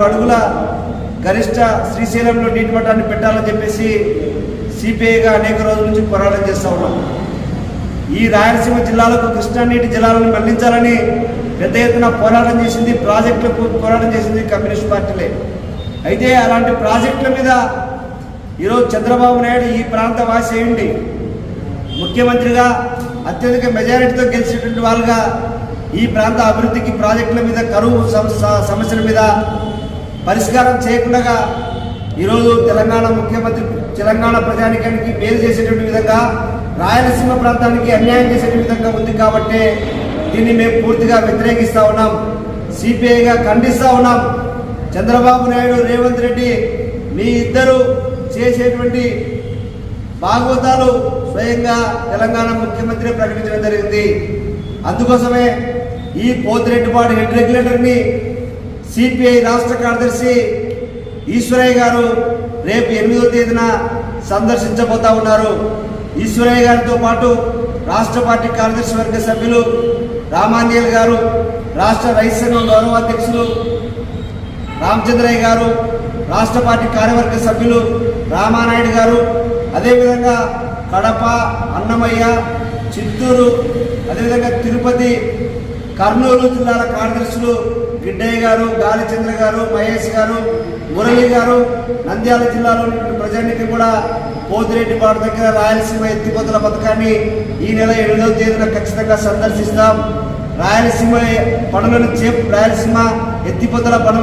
అడుగుల గరిష్ట శ్రీశైలంలో నీటి మట్టాన్ని పెట్టాలని చెప్పేసి సిపిఐగా అనేక రోజుల నుంచి పోరాటం చేస్తూ ఉన్నాం. ఈ రాయలసీమ జిల్లాలకు కృష్ణా నీటి జలాలను మళ్ళించాలని పెద్ద ఎత్తున పోరాటం చేసింది ప్రాజెక్టులకు పోరాటం చేసింది కమ్యూనిస్ట్ పార్టీలే. అయితే అలాంటి ప్రాజెక్టుల మీద ఈరోజు చంద్రబాబు నాయుడు ఈ ప్రాంత వాసి అయ్యండి ముఖ్యమంత్రిగా అత్యధిక మెజారిటీతో గెలిచినటువంటి వాళ్ళుగా ఈ ప్రాంత అభివృద్ధికి ప్రాజెక్టుల మీద కరువు సమస్యల మీద పరిష్కారం చేయకుండా ఈరోజు తెలంగాణ ముఖ్యమంత్రి తెలంగాణ ప్రజానికానికి మేలు చేసేటువంటి విధంగా రాయలసీమ ప్రాంతానికి అన్యాయం చేసే విధంగా ఉంది కాబట్టి దీన్ని మేము పూర్తిగా వ్యతిరేకిస్తూ ఉన్నాం. సిపిఐగా ఖండిస్తూ ఉన్నాం. చంద్రబాబు నాయుడు రేవంత్ రెడ్డి మీ ఇద్దరు చేసేటువంటి భాగవతాలు స్వయంగా తెలంగాణ ముఖ్యమంత్రి ప్రకటించడం జరిగింది. అందుకోసమే ఈ పోతిరెడ్డిపాడు హెడ్ రెగ్యులేటర్ని సిపిఐ రాష్ట్ర కార్యదర్శి ఈశ్వరయ్య గారు రేపు ఎనిమిదో తేదీన సందర్శించబోతా ఉన్నారు. ఈశ్వరయ్య గారితో పాటు రాష్ట్ర పార్టీ కార్యదర్శి వర్గ సభ్యులు రామాంజల్ గారు రాష్ట్ర రైతు సంఘం గౌరవాధ్యక్షులు రామచంద్రయ్య గారు రాష్ట్ర పార్టీ కార్యవర్గ సభ్యులు రామానాయుడు గారు అదేవిధంగా కడప అన్నమయ్య చిత్తూరు అదేవిధంగా తిరుపతి కర్నూలు జిల్లాల కార్యదర్శులు గిడ్డయ్య గారు గాలిచంద్ర గారు మహేష్ గారు మురళి గారు నంద్యాల జిల్లాలో ఉన్నటువంటి ప్రజానికి కూడా పోతిరెడ్డిపాడు దగ్గర రాయలసీమ ఎత్తిపోతల పథకాన్ని ఈ నెల ఏడవ తేదీన ఖచ్చితంగా సందర్శిస్తాం. రాయలసీమ పనులను చే రాయలసీమ ఎత్తిపోతల పనులు